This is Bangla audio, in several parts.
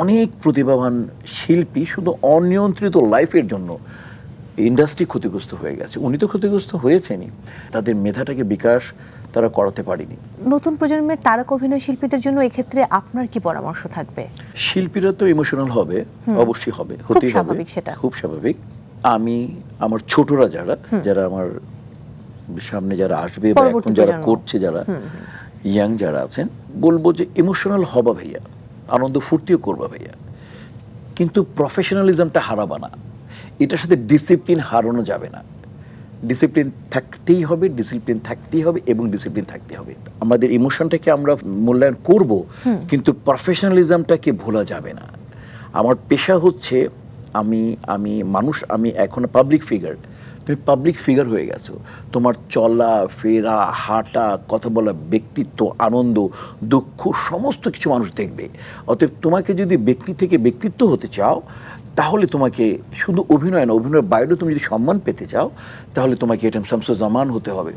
অনেক প্রতিভাবান শিল্পী শুধু অনিয়ন্ত্রিত লাইফের জন্য ইন্ডাস্ট্রি ক্ষতিগ্রস্ত হয়ে গেছে। উনি তো ক্ষতিগ্রস্ত হয়েছেনই। তাদের মেধাটাকে বিকাশ তারা করাতে পারেনি। নতুন প্রজন্মের তারকা অভিনয় শিল্পীদের জন্য এক্ষেত্রে আপনার কি পরামর্শ থাকবে? শিল্পীরা তো ইমোশনাল হবে অবশ্যই হবে হতেই হবে। স্বাভাবিক সেটা। খুব স্বাভাবিক। আমি আমার ছোটরা যারা যারা আমার সামনে যারা আসবে বা এখন যারা করছে যারা ইয়াং যারা আছেন বলব যে ইমোশনাল হবা ভাইয়া। আনন্দ ফুর্তিও করবা ভাইয়া। কিন্তু প্রফেশনালিজমটা হারাবা না। এটার সাথে ডিসিপ্লিন হারানো যাবে না। ডিসিপ্লিন থাকতেই হবে ডিসিপ্লিন থাকতেই হবে এবং ডিসিপ্লিন থাকতে হবে। আমাদের ইমোশনটাকে আমরা মূল্যায়ন করব কিন্তু প্রফেশনালিজমটাকে ভোলা যাবে না। আমার পেশা হচ্ছে আমি আমি মানুষ আমি এখন পাবলিক ফিগার তুমি পাবলিক ফিগার হয়ে গেছো। তোমার চলা ফেরা হাঁটা কথা বলা ব্যক্তিত্ব আনন্দ দুঃখ সমস্ত কিছু মানুষ দেখবে। অতএব তোমাকে যদি ব্যক্তি থেকে ব্যক্তিত্ব হতে চাও তাহলে তোমাকে শুধু অভিনয় না অভিনয়ের বাইরেও তুমি যদি সম্মান পেতে চাও তাহলে তোমাকে এটাম শামসুজ্জামান হতে হবে।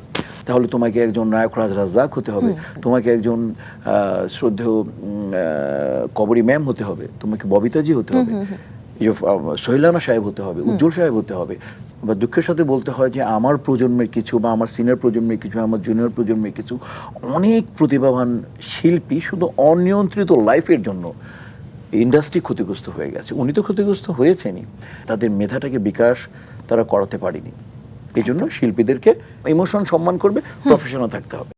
তাহলে তোমাকে একজন নায়ক রাজ রাজ্জাক হতে হবে। তোমাকে একজন শ্রদ্ধেয় কবরী ম্যাম হতে হবে। তোমাকে ববিতাজি হতে হবে। সোহেলানা সাহেব হতে হবে। উজ্জ্বল সাহেব হতে হবে। বা দুঃখের সাথে বলতে হয় যে আমার প্রজন্মের কিছু বা আমার সিনিয়র প্রজন্মের কিছু আমার জুনিয়র প্রজন্মের কিছু অনেক প্রতিভাবান শিল্পী শুধু অনিয়ন্ত্রিত লাইফের জন্য ইন্ডাস্ট্রি ক্ষতিগ্রস্ত হয়ে গেছে। উনি তো ক্ষতিগ্রস্ত হয়েছেনই। তাদের মেধাটাকে বিকাশ তারা করাতে পারেনি। এই জন্য শিল্পীদেরকে ইমোশন সম্মান করবে প্রফেশনাল থাকতে হবে।